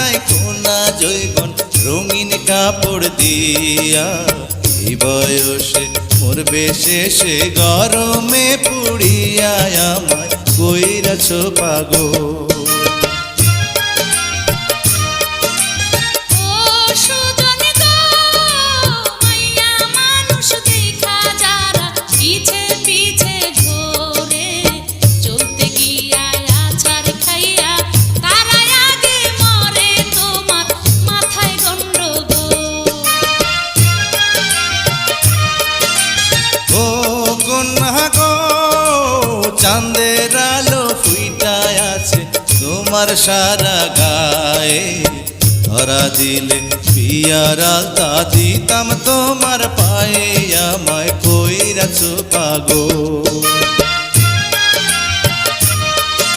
গায় কোনা জৈগন রঙিন কাপড় দিয়া। এই বয়সে মরবে শেষে গরমে পুড়িয়া আমায় কইরাছ পাগল। চাঁদের আলো ফুইটায় আছে তোমার সারা গায়ে। ধরা দিলে পিয়ারা তা দিতাম তোমার পায়ে, আমায় কইরাছো পাগো